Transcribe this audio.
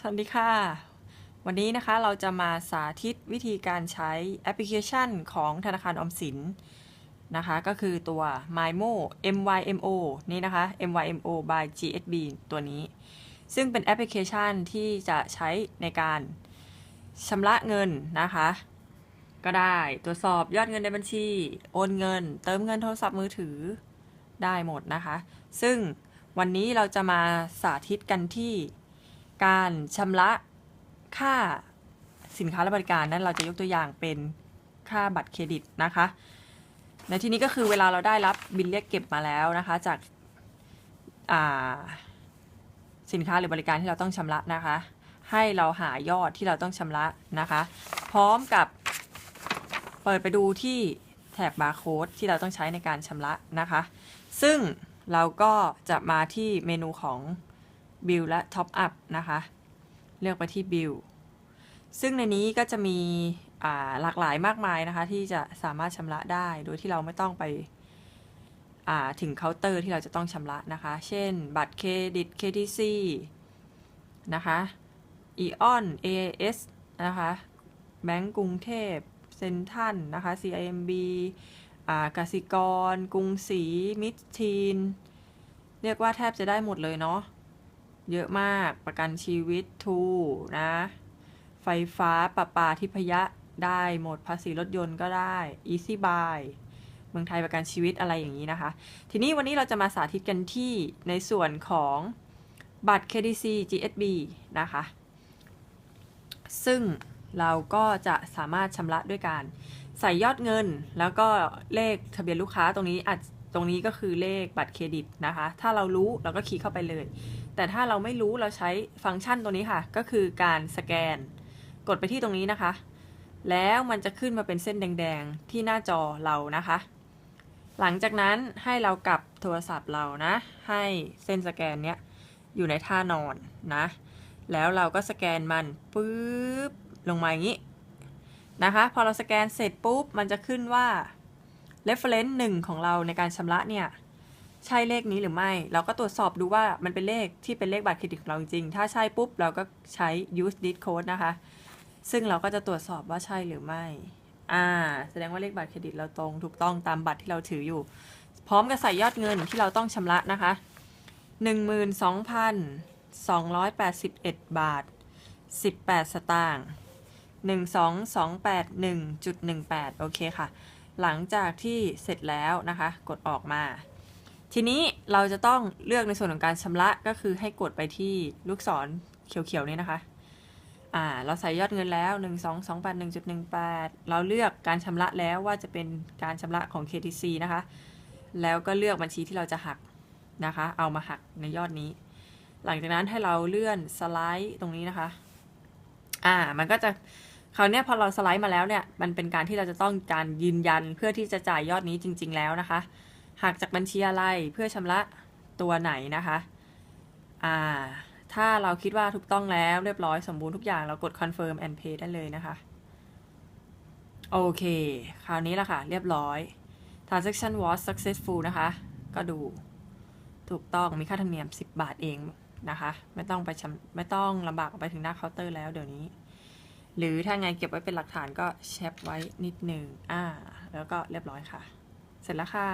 สวัสดีค่ะ วันนี้นะคะเราจะมาสาธิตวิธีการใช้แอปพลิเคชันของธนาคารออมสินนะคะ ก็คือตัว MyMo MYMO นี่นะคะ MYMO by GSB ตัวนี้ ซึ่งเป็นแอปพลิเคชันที่จะใช้ในการชำระเงินนะคะ ก็ได้ตรวจสอบยอดเงินในบัญชี โอนเงิน เติมเงินโทรศัพท์มือถือได้หมดนะคะ ซึ่งวันนี้เราจะมาสาธิตกันที่ การชำระค่าสินค้าและบริการนั้นเราจะยกตัวอย่างเป็นค่าบัตรเครดิตนะคะในที่นี้ก็คือเวลาเราได้รับบิลเรียกเก็บมาแล้วนะคะ จากาสินค้าหรือบริการที่เราต้องชำระนะคะ ให้เราหายอดที่เราต้องชำระนะคะ พร้อมกับเปิดไปดูที่แถบบาร์โค้ดที่เราต้องใช้ในการชำระนะคะ ซึ่งเราก็จะมาที่เมนูของ บิลและท็อปอัพนะคะ เลือกไปที่บิลซึ่งในนี้ก็จะมีหลากหลายมากมายนะคะ ที่จะสามารถชำระได้โดยที่เราไม่ต้องไปถึงเคาน์เตอร์ที่เราจะต้องชำระนะคะ เช่น บัตรเครดิต KTC นะคะ EON AIS นะคะ แบงก์กรุงเทพเซ็นทรัลนะคะ CIMB อ่ากสิกร กรุงศรีมิตรทีน เรียกว่าแทบจะได้หมดเลยเนาะ เยอะมากประกันชีวิตทูนะ ไฟฟ้าประปาทิพยะได้หมดภาษีรถยนต์ก็ได้ Easy Buy เมืองไทยประกันชีวิตอะไรอย่างนี้นะคะ ทีนี้วันนี้เราจะมาสาธิตกันที่ในส่วนของบัตร KDC GSB นะคะ ซึ่งเราก็จะสามารถชำระด้วยการใส่ยอดเงิน แล้วก็เลขทะเบียนลูกค้าตรงนี้อาจ ตรงนี้ก็คือเลขบัตรเครดิตนะคะ ถ้าเรารู้เราก็คลิกเข้าไปเลย แต่ถ้าเราไม่รู้เราใช้ฟังก์ชันตัวนี้ค่ะ ก็คือการสแกน กดไปที่ตรงนี้นะคะ แล้วมันจะขึ้นมาเป็นเส้นแดงๆ ที่หน้าจอเรานะคะ หลังจากนั้นให้เรากลับโทรศัพท์เรานะ ให้เส้นสแกนเนี้ยอยู่ในท่านอนนะ แล้วเราก็สแกนมันปุ๊บลงมาอย่างนี้นะคะ พอเราสแกนเสร็จปุ๊บมันจะขึ้นว่า reference หนึ่งของเราในการชำระเนี่ยใช่เลขนี้หรือไม่ เราก็ตรวจสอบดูว่ามันเป็นเลขที่เป็นเลขบัตรเครดิตของเราจริง ถ้าใช่ปุ๊บเราก็ใช้ use this code นะคะ ซึ่งเราก็จะตรวจสอบว่าใช่หรือไม่ อ่า แสดงว่าเลขบัตรเครดิตเราตรง ถูกต้องตามบัตรที่เราถืออยู่ พร้อมกับใส่ยอดเงินที่เราต้องชำระนะคะ 12,281 บาท 18 สตางค์ 12281.18 โอเคค่ะ หลังจากที่เสร็จแล้วนะคะ กดออกมา ทีนี้เราจะต้องเลือกในส่วนของการชำระก็คือให้กดไปที่ลูกศรเขียวๆนี้นะคะอ่าเราใส่ยอดเงินแล้ว 1 2 2 8 1.18 เราเลือกการชำระแล้วว่าจะเป็นการชำระของ KTC นะคะ แล้วก็เลือกบัญชีที่เราจะหักนะคะ เอามาหักในยอดนี้ หลังจากนั้นให้เราเลื่อนสไลด์ตรงนี้นะคะ อ่า มันก็จะ คราวนี้พอเราสไลด์มาแล้วเนี่ย มันเป็นการที่เราจะต้องการยืนยันเพื่อที่จะจ่ายยอดนี้จริง ๆ แล้วนะคะ หักจากบัญชีอะไรเพื่อชำระตัวไหนนะคะ อ่า ถ้าเราคิดว่าถูกต้องแล้วเรียบร้อยสมบูรณ์ทุกอย่างเรากด confirm and pay ได้เลยนะคะ โอเค คราวนี้ละค่ะ เรียบร้อย transaction was successful นะคะ ก็ดูถูกต้องมีค่าธรรมเนียม 10 บาทเองนะคะ ไม่ต้องไปไม่ต้องลำบากไปถึงหน้าเคาน์เตอร์แล้วเดี๋ยวนี้ หรือถ้าไงเก็บไว้เป็นหลักฐานก็แชปไว้นิดหนึ่งอ่า แล้วก็เรียบร้อยค่ะ เสร็จแล้วค่ะ